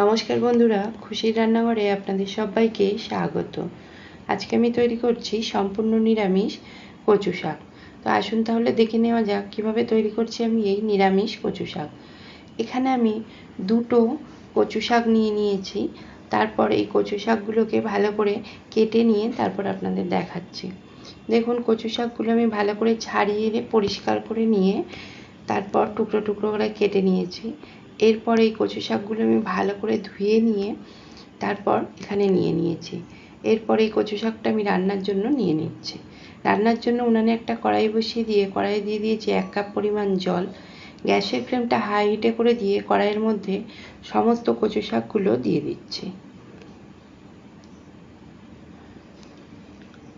নমস্কার বন্ধুরা, খুশির রান্নাঘরে আপনাদের সবাইকে স্বাগত। আজকে আমি তৈরি করছি সম্পূর্ণ নিরামিষ কচু শাক। তো আসুন তাহলে দেখে নেওয়া যাক কীভাবে তৈরি করছি আমি এই নিরামিষ কচু শাক। এখানে আমি দুটো কচু শাক নিয়ে নিয়েছি। তারপর এই কচু শাকগুলোকে ভালো করে কেটে নিয়ে তারপর আপনাদের দেখাচ্ছি। দেখুন, কচু শাকগুলো আমি ভালো করে ছাড়িয়ে পরিষ্কার করে নিয়ে তারপর টুকরো টুকরো করে কেটে নিয়েছি। এরপর এই কচু শাকগুলো আমি ভালো করে ধুয়ে নিয়ে তারপর এখানে নিয়ে নিয়েছি। এরপর এই কচু শাকটা আমি রান্নার জন্য নিয়ে নিচ্ছি। রান্নার জন্য উনানে একটা কড়াই বসিয়ে দিয়ে কড়াই দিয়ে দিয়েছি এক কাপ পরিমাণ জল। গ্যাসের ফ্লেমটা হাই হিটে করে দিয়ে কড়াইয়ের মধ্যে সমস্ত কচু শাকগুলো দিয়ে দিচ্ছি।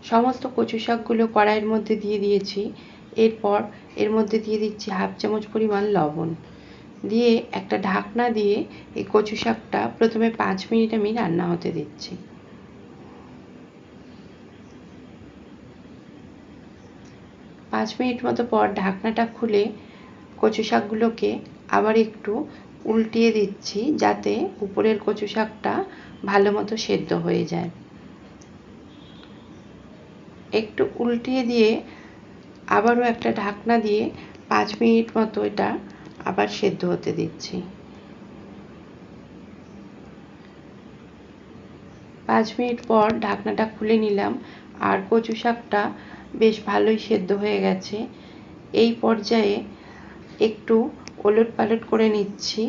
সমস্ত কচু শাকগুলো কড়াইয়ের মধ্যে দিয়ে দিয়েছি। এরপর এর মধ্যে দিয়ে দিচ্ছি হাফ চামচ পরিমাণ লবণ। দিয়ে একটা ঢাকনা দিয়ে এই কচু শাকটা প্রথমে পাঁচ মিনিট আমি রান্না হতে দিচ্ছি। পাঁচ মিনিট মতো পর ঢাকনাটা খুলে কচু শাকগুলোকে আবার একটু উল্টিয়ে দিচ্ছি যাতে উপরের কচু শাকটা ভালো মতো সেদ্ধ হয়ে যায়। একটু উল্টিয়ে দিয়ে আবারও একটা ঢাকনা দিয়ে পাঁচ মিনিট মতো এটা আবার সেদ্ধ হতে দিচ্ছি। পাঁচ মিনিট পর ঢাকনাটা খুলে নিলাম। আর কচু শাকটা বেশ ভালোই সেদ্ধ হয়ে গেছে। এই পর্যায়ে একটু ওলট পালট করে নিচ্ছি।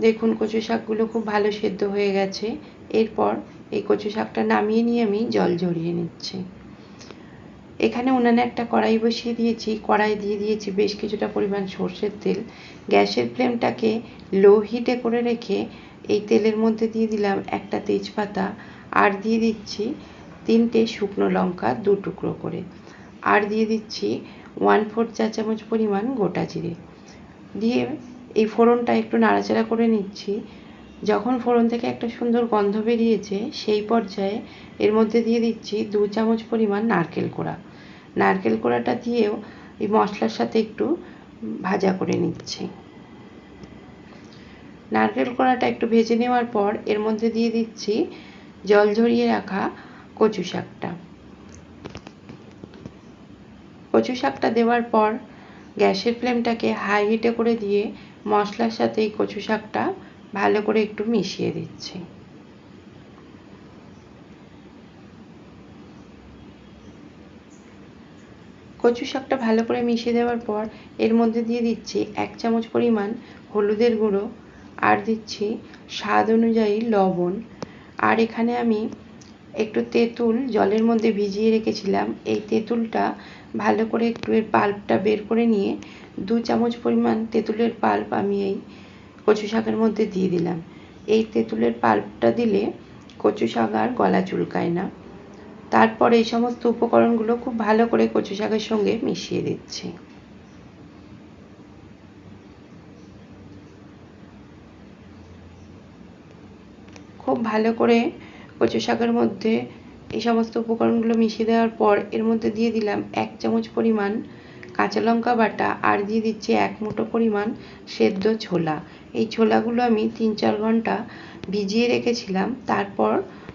দেখুন, কচু শাকগুলো খুব ভালো সেদ্ধ হয়ে গেছে। এরপর এই কচু শাকটা নামিয়ে নিয়ে আমি জল ঝরিয়ে নিচ্ছি। এখানে উনানে একটা কড়াই বসিয়ে দিয়েছি, কড়াই দিয়ে দিয়েছি বেশ কিছুটা পরিমাণ সর্ষের তেল। গ্যাসের ফ্লেমটাকে লো হিটে করে রেখে এই তেলের মধ্যে দিয়ে দিলাম একটা তেজপাতা আর দিয়ে দিচ্ছি তিনটে শুকনো লঙ্কা দু টুকরো করে। আর দিয়ে দিচ্ছি ওয়ান ফোর চা চামচ পরিমাণ গোটা জিরে। দিয়ে এই ফোড়নটা একটু নাড়াচাড়া করে নিচ্ছি। যখন ফোড়ন থেকে একটা সুন্দর গন্ধ বেরিয়েছে, সেই পর্যায়ে এর মধ্যে দিয়ে দিচ্ছি দু চামচ পরিমাণ নারকেল কোড়া। নারকেল কোড়াটা দিয়েও এই মশলার সাথে একটু ভাজা করে নিচ্ছি। নারকেল কোড়াটা একটু ভেজে নেওয়ার পর এর মধ্যে দিয়ে দিচ্ছি জল ঝরিয়ে রাখা কচু শাকটা। কচু শাকটা দেওয়ার পর গ্যাসের ফ্লেমটাকে হাই হিটে করে দিয়ে মশলার সাথে এই কচু শাকটা ভালো করে একটু মিশিয়ে দিচ্ছি। কচু শাকটা ভালো করে মিশিয়ে দেওয়ার পর এর মধ্যে দিয়ে দিচ্ছি এক চামচ পরিমাণ হলুদের গুঁড়ো আর দিচ্ছি স্বাদ অনুযায়ী লবণ। আর এখানে আমি একটু তেঁতুল জলের মধ্যে ভিজিয়ে রেখেছিলাম। এই তেঁতুলটা ভালো করে একটু এর পাল্পটা বের করে নিয়ে দু চামচ পরিমাণ তেঁতুলের পাল্প আমি এই কচু শাকের মধ্যে দিয়ে দিলাম। এই তেঁতুলের পাল্পটা দিলে কচু শাক আর গলা চুলকায় না। তারপর এই সমস্ত উপকরণগুলো খুব ভালো করে কচু শাকের সঙ্গে মিশিয়ে দিচ্ছি। খুব ভালো করে কচু শাকের মধ্যে এই সমস্ত উপকরণগুলো মিশিয়ে দেওয়ার পর এর মধ্যে দিয়ে দিলাম এক চামচ পরিমাণ কাঁচা লঙ্কা বাটা আর দিয়ে দিচ্ছি এক মুঠো পরিমাণ সেদ্ধ ছোলা। এই ছোলাগুলো আমি তিন চার ঘণ্টা ভিজিয়ে রেখেছিলাম। তারপর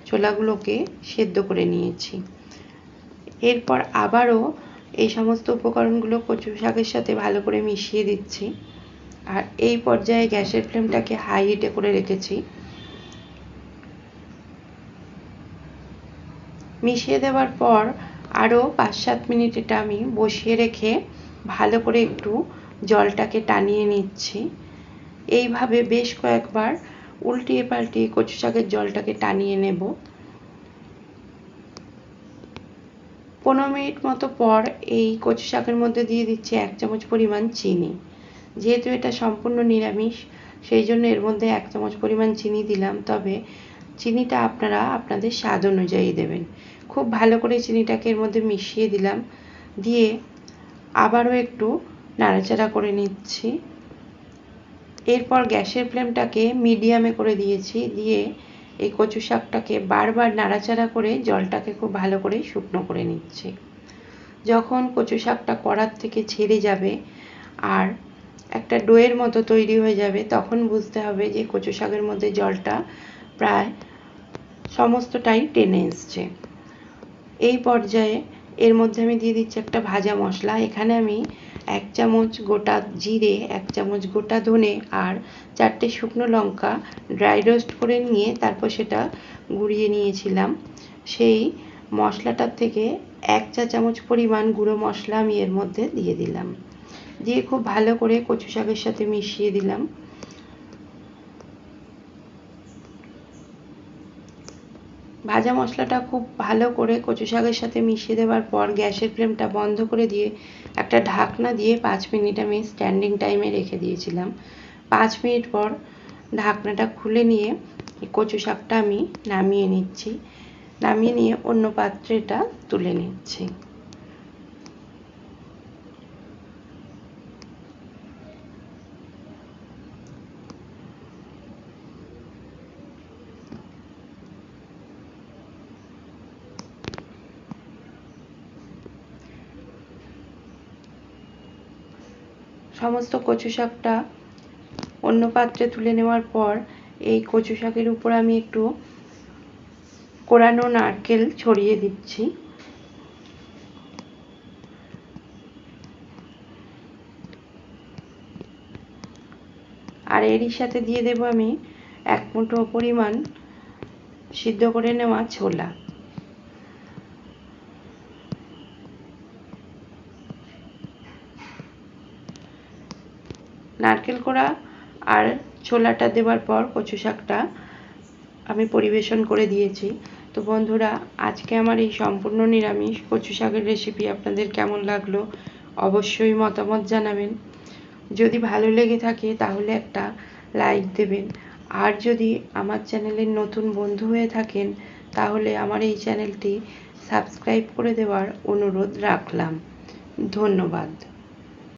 ছোলাগুলোকে সেদ্ধ করে নিয়েছি। এরপর আবারও এই সমস্ত উপকরণগুলো কচু শাকের সাথে ভালো করে মিশিয়ে দিচ্ছি। আর এই পর্যায়ে গ্যাসের ফ্লেমটাকে হাই হিটে করে রেখেছি। মিশিয়ে দেওয়ার পর আরও পাঁচ সাত মিনিট এটা আমি বসিয়ে রেখে ভালো করে একটু জলটাকে টানিয়ে নিচ্ছি। এইভাবে বেশ কয়েকবার উল্টিয়ে পাল্টিয়ে কচু শাকের জলটাকে টানিয়ে নেব। পনেরো মিনিট মতো পর এই কচু শাকের মধ্যে দিয়ে দিচ্ছি এক চামচ পরিমাণ চিনি। যেহেতু এটা সম্পূর্ণ নিরামিষ, সেই জন্য এর মধ্যে এক চামচ পরিমাণ চিনি দিলাম। তবে চিনিটা আপনারা আপনাদের স্বাদ অনুযায়ী দেবেন। খুব ভালো করে চিনিটাকে এর মধ্যে মিশিয়ে দিলাম। দিয়ে আবারও একটু নাড়াচাড়া করে নিচ্ছি। এরপর গ্যাসের ফ্লেমটাকে মিডিয়ামে করে দিয়েছি, দিয়ে এই কচু শাকটাকে বারবার নাড়াচাড়া করে জলটাকে খুব ভালো করে শুকনো করে নিচ্ছি। যখন কচু শাকটা কড়ার থেকে ছেড়ে যাবে আর একটা ডোয়ের মতো তৈরি হয়ে যাবে, তখন বুঝতে হবে যে কচু শাকের মধ্যে জলটা প্রায় সমস্তটাই টেনে এসছে। এই পর্যায়ে এর মধ্যে আমি দিয়ে দিচ্ছি একটা ভাজা মশলা। এখানে আমি এক চামচ গোটা জিরে, এক চামচ গোটা ধনে আর চারটে শুকনো লঙ্কা ড্রাই রোস্ট করে নিয়ে তারপর সেটা গুঁড়িয়ে নিয়েছিলাম। সেই মশলাটার থেকে এক চা চামচ পরিমাণ গুঁড়ো মশলা আমি এর মধ্যে দিয়ে দিলাম। দিয়ে খুব ভালো করে কচু শাকের সাথে মিশিয়ে দিলাম। ভাজা মশলাটা খুব ভালো করে কচু শাকের সাথে মিশিয়ে দেওয়ার পর গ্যাসের ফ্লেমটা বন্ধ করে দিয়ে একটা ঢাকনা দিয়ে পাঁচ মিনিট আমি স্ট্যান্ডিং টাইমে রেখে দিয়েছিলাম। পাঁচ মিনিট পর ঢাকনাটা খুলে নিয়ে কচু শাকটা আমি নামিয়ে নিচ্ছি। নামিয়ে নিয়ে অন্য পাত্রে এটা তুলে নিচ্ছি। সমস্ত কচু শাকটা অন্য পাত্রে তুলে নেওয়ার পর এই কচু শাকের উপর আমি একটু কোরানো নারকেল ছড়িয়ে দিচ্ছি। আর এরই সাথে দিয়ে দেব আমি এক মুঠো পরিমাণ সিদ্ধ করে নেওয়া ছোলা। নারকেল কোড়া আর ছোলাটা দেওয়ার পর কচু শাকটা আমি পরিবেশন করে দিয়েছি। তো বন্ধুরা, আজকে আমার এই সম্পূর্ণ নিরামিষ কচু শাকের রেসিপি আপনাদের কেমন লাগল অবশ্যই মতামত জানাবেন। যদি ভালো লেগে থাকে তাহলে একটা লাইক দেবেন। আর যদি আমার চ্যানেলের নতুন বন্ধু হয়ে থাকেন, তাহলে আমার এই চ্যানেলটি সাবস্ক্রাইব করে দেওয়ার অনুরোধ রাখলাম। ধন্যবাদ।